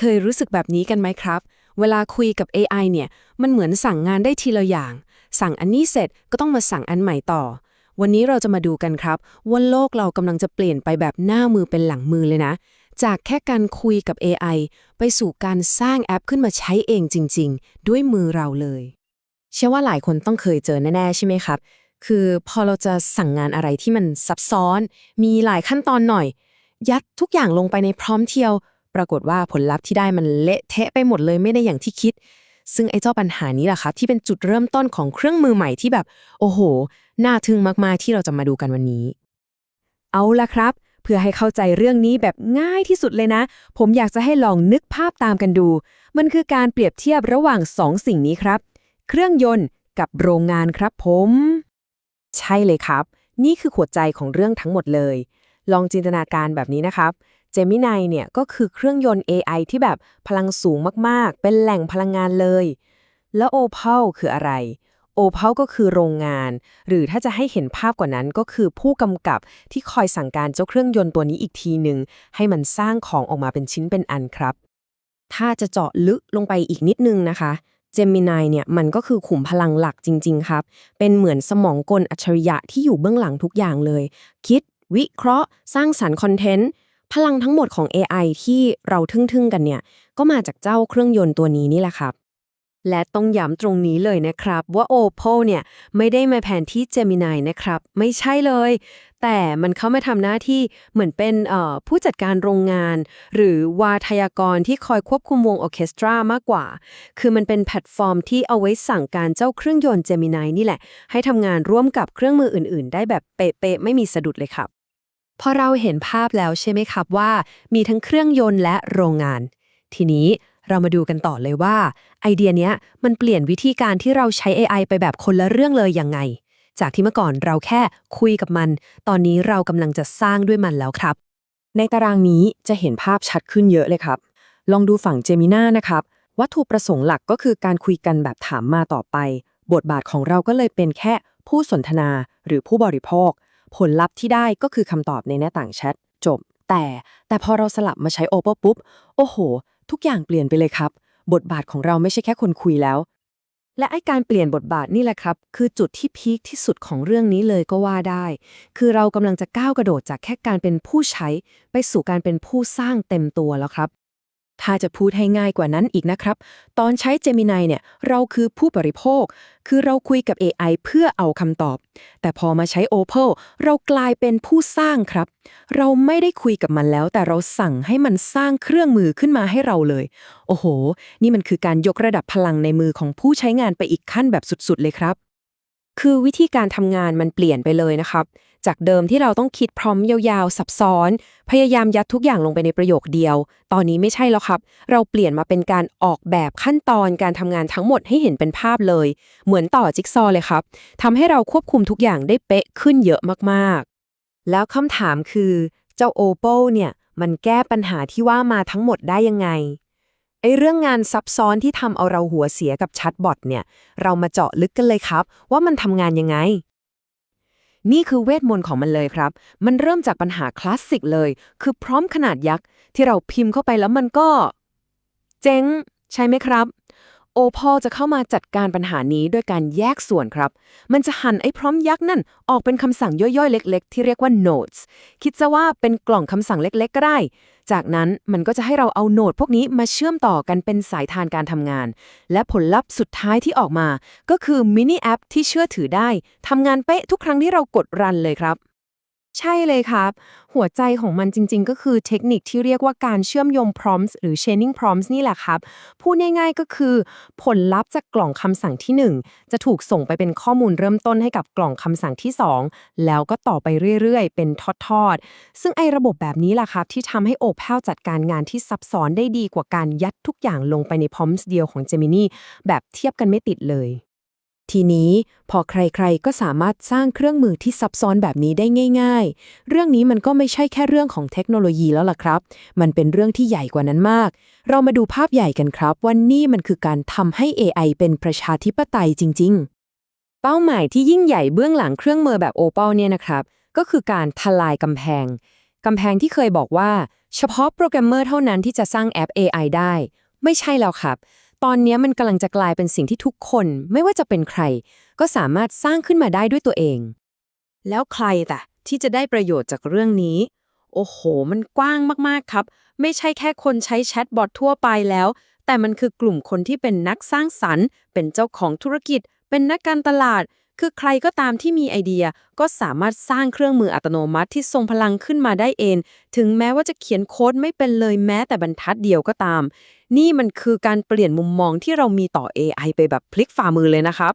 เคยรู้สึกแบบนี้กันไหมครับ เวลาคุยกับ AI เนี่ย มันเหมือนสั่งงานได้ทีละอย่าง สั่งอันนี้เสร็จก็ต้องมาสั่งอันใหม่ต่อ วันนี้เราจะมาดูกันครับว่าโลกเรากำลังจะเปลี่ยนไปแบบหน้ามือเป็นหลังมือเลยนะ จากแค่การคุยกับ AI ไปสู่การสร้างแอปขึ้นมาใช้เองจริง ๆ ด้วยมือเราเลย เชื่อว่าหลายคนต้องเคยเจอแน่ๆใช่ไหมครับ คือพอเราจะสั่งงานอะไรที่มันซับซ้อน มีหลายขั้นตอนหน่อย ยัดทุกอย่างลงไปในพร้อมเทียว ปรากฏว่าผลลัพธ์ที่ได้มันเละเทะไปหมดเลยไม่ได้อย่างที่คิด ซึ่งไอ้เจ้าปัญหานี้แหละครับที่เป็นจุดเริ่มต้นของเครื่องมือใหม่ที่แบบ โอ้โห น่าทึ่งมากๆที่เราจะมาดูกันวันนี้ เอาละครับ เพื่อให้เข้าใจเรื่องนี้แบบง่ายที่สุดเลยนะ ผมอยากจะให้ลองนึกภาพตามกันดู มันคือการเปรียบเทียบระหว่างสองสิ่งนี้ครับ เครื่องยนต์กับโรงงานครับผม ใช่เลยครับ นี่คือหัวใจของเรื่องทั้งหมดเลย ลองจินตนาการแบบนี้นะครับ เจมินายเนี่ยก็คือเครื่องยนต์ AI ที่แบบพลังสูงมากๆ เป็นแหล่งพลังงานเลย แล้ว Opal คืออะไร Opal ก็คือโรงงาน หรือถ้าจะให้เห็นภาพกว่านั้นก็คือผู้กำกับที่คอยสั่งการเจ้าเครื่องยนต์ตัวนี้อีกทีหนึ่งให้มันสร้างของออกมาเป็นชิ้นเป็นอันครับ ถ้าจะเจาะลึกลงไปอีกนิดนึงนะคะเจมินายเนี่ยมันก็คือขุมพลังหลักจริง ๆ ครับ เป็นเหมือนสมองกลอัจฉริยะที่อยู่เบื้องหลังทุกอย่างเลย คิด วิเคราะห์ สร้างสรรค์คอนเทนต์ พลังทั้งหมดของ AI ที่เราทึ่งๆกันเนี่ย ก็มาจากเจ้าเครื่องยนต์ตัวนี้นี่แหละครับ และต้องย้ำตรงนี้เลยนะครับว่า Opal เนี่ยไม่ได้มาแผนที่ Gemini นะครับ ไม่ใช่เลย แต่มันเข้ามาทำหน้าที่เหมือนเป็นผู้จัดการโรงงาน หรือวาทยากรที่คอยควบคุมวงออเคสตรามากกว่า คือมันเป็นแพลตฟอร์มที่เอาไว้สั่งการเจ้าเครื่องยนต์ Gemini นี่แหละ ให้ทำงานร่วมกับเครื่องมืออื่น ๆ ได้แบบเป๊ะๆไม่มีสะดุดเลยครับ พอเราเห็นภาพแล้วใช่ไหมครับว่า มีทั้งเครื่องยนต์และโรงงาน ทีนี้เรามาดูกันต่อเลยว่า ไอเดียเนี้ยมันเปลี่ยนวิธีการที่เราใช้ AI ไปแบบคนละเรื่องเลยยังไง จากที่เมื่อก่อนเราแค่คุยกับมัน ตอนนี้เรากำลังจะสร้างด้วยมันแล้วครับ ในตารางนี้จะเห็นภาพชัดขึ้นเยอะเลยครับ ลองดูฝั่งเจมิน่านะครับวัตถุประสงค์หลักก็คือการคุยกันแบบถามมาต่อไป บทบาทของเราก็เลยเป็นแค่ผู้สนทนาหรือผู้บริโภค ผลลัพธ์ที่ได้ก็คือคำตอบในหน้าต่างแชทจบ แต่แต่พอเราสลับมาใช้ Oppo ปุ๊บ โอ้โห ทุกอย่างเปลี่ยนไปเลยครับ บทบาทของเราไม่ใช่แค่คนคุยแล้ว และไอการเปลี่ยนบทบาทนี่แหละครับ คือจุดที่พีคที่สุดของเรื่องนี้เลยก็ว่าได้ คือเรากำลังจะก้าวกระโดดจากแค่การเป็นผู้ใช้ ไปสู่การเป็นผู้สร้างเต็มตัวแล้วครับ ถ้าจะพูดให้ง่ายกว่านั้นอีกนะครับ ตอนใช้ Gemini เนี่ย เราคือผู้บริโภค คือเราคุยกับ AI เพื่อเอาคำตอบ แต่พอมาใช้ Opal เรากลายเป็นผู้สร้างครับ เราไม่ได้คุยกับมันแล้ว แต่เราสั่งให้มันสร้างเครื่องมือขึ้นมาให้เราเลย โอ้โห นี่มันคือการยกระดับพลังในมือของผู้ใช้งานไปอีกขั้นแบบสุดๆ เลยครับ คือวิธีการทำงานมันเปลี่ยนไปเลยนะครับ จากเดิมที่เราต้องคิดพร้อมยาวๆ ซับซ้อน พยายามยัดทุกอย่างลงไปในประโยคเดียว ตอนนี้ไม่ใช่แล้วครับ เราเปลี่ยนมาเป็นการออกแบบขั้นตอนการทำงานทั้งหมดให้เห็นเป็นภาพเลย เหมือนต่อจิ๊กซอว์เลยครับทำให้เราควบคุมทุกอย่างได้เป๊ะขึ้นเยอะมากๆ แล้วคำถามคือ เจ้า Oppo เนี่ยมันแก้ปัญหาที่ว่ามาทั้งหมดได้ยังไง ไอเรื่องงานซับซ้อนที่ทำเอาเราหัวเสียกับแชัดบอทเนี่ย เรามาเจาะลึกกันเลยครับ ว่ามันทำงานยังไง นี่คือเวทมนต์ของมันเลยครับ มันเริ่มจากปัญหาคลาสสิกเลย คือพร้อมขนาดยักษ์ ที่เราพิมพ์เข้าไปแล้วมันก็ เจ๊ง ใช่ไหมครับ โอพอลจะเข้ามาจัดการปัญหานี้ด้วยการแยกส่วนครับ มันจะหั่นไอ้พร้อมยักษ์นั่น ออกเป็นคำสั่งย่อยๆ เล็กๆ ที่เรียกว่า notes คิดซะว่าเป็นกล่องคำสั่งเล็กๆ ก็ได้ จากนั้นมันก็จะให้เราเอาโน้ตพวกนี้มาเชื่อมต่อกันเป็นสายทานการทำงาน และผลลัพธ์สุดท้ายที่ออกมา ก็คือมินิแอปที่เชื่อถือได้ทำงานเป๊ะทุกครั้งที่เรากดรันเลยครับ ใช่เลยครับ หัวใจของมันจริง ๆ ก็คือเทคนิคที่เรียกว่าการเชื่อมโยง prompts หรือ chaining prompts นี่แหละครับ พูดง่ายๆก็คือผลลัพธ์จากกล่องคำสั่งที่ 1 จะถูกส่งไปเป็นข้อมูลเริ่มต้นให้กับกล่องคำสั่งที่ 2 แล้วก็ต่อไปเรื่อยๆ เป็นทอดๆ ซึ่งไอ้ระบบแบบนี้แหละครับ ที่ทำให้ Opal จัดการงานที่ซับซ้อนได้ดีกว่าการยัดทุกอย่างลงไปใน prompts เดียวของ Gemini แบบเทียบกันไม่ติดเลย ทีนี้พอใครๆก็สามารถสร้างเครื่องมือที่ซับซ้อนแบบนี้ได้ง่าย ๆ เรื่องนี้มันก็ไม่ใช่แค่เรื่องของเทคโนโลยีแล้วล่ะครับ มันเป็นเรื่องที่ใหญ่กว่านั้นมาก เรามาดูภาพใหญ่กันครับว่านี่มันคือการทำให้ AI เป็นประชาธิปไตยจริง ๆ เป้าหมายที่ยิ่งใหญ่เบื้องหลังเครื่องมือแบบ Opal เนี่ยนะครับ ก็คือการทลายกำแพงกำแพงที่เคยบอกว่า เฉพาะโปรแกรมเมอร์เท่านั้นที่จะสร้างแอป AI ได้ ไม่ใช่แล้วครับ ตอนนี้มันกำลังจะกลายเป็นสิ่งที่ทุกคนไม่ว่าจะเป็นใคร ก็สามารถสร้างขึ้นมาได้ด้วยตัวเอง แล้วใครแต่ที่จะได้ประโยชน์จากเรื่องนี้ โอ้โห มันกว้างมากๆครับ ไม่ใช่แค่คนใช้แชทบอททั่วไปแล้ว แต่มันคือกลุ่มคนที่เป็นนักสร้างสรรค์ เป็นเจ้าของธุรกิจ เป็นนักการตลาด คือใครก็ตามที่มีไอเดียก็สามารถสร้างเครื่องมืออัตโนมัติที่ทรงพลังขึ้นมาได้เอง ถึงแม้ว่าจะเขียนโค้ดไม่เป็นเลยแม้แต่บรรทัดเดียวก็ตาม นี่มันคือการเปลี่ยนมุมมองที่เรามีต่อ AI ไปแบบพลิกฝ่ามือเลยนะครับ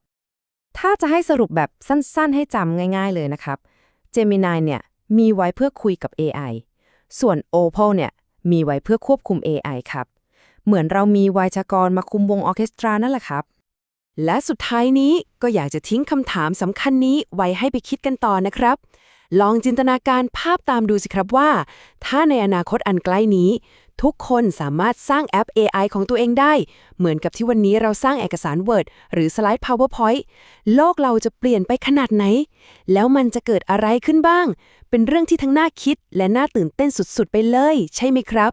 ถ้าจะให้สรุปแบบสั้นๆ ให้จำง่าย ๆเลยนะครับ Gemini เนี่ยมีไว้เพื่อคุยกับ AI ส่วน Opal เนี่ยมีไว้เพื่อควบคุม AI ครับ เหมือนเรามีไวยากร์มาคุมวงออเคสตรานั่นแหละครับ และสุดท้ายนี้ก็อยากจะทิ้งคำถามสำคัญนี้ไว้ให้ไปคิดกันต่อนะครับ ลองจินตนาการภาพตามดูสิครับว่า ถ้าในอนาคตอันใกล้นี้ ทุกคนสามารถสร้างแอป AI ของตัวเองได้ เหมือนกับที่วันนี้เราสร้างเอกสาร Word หรือสไลด์ PowerPoint โลกเราจะเปลี่ยนไปขนาดไหน แล้วมันจะเกิดอะไรขึ้นบ้าง เป็นเรื่องที่ทั้งน่าคิดและน่าตื่นเต้นสุดๆ ไปเลย ใช่ไหมครับ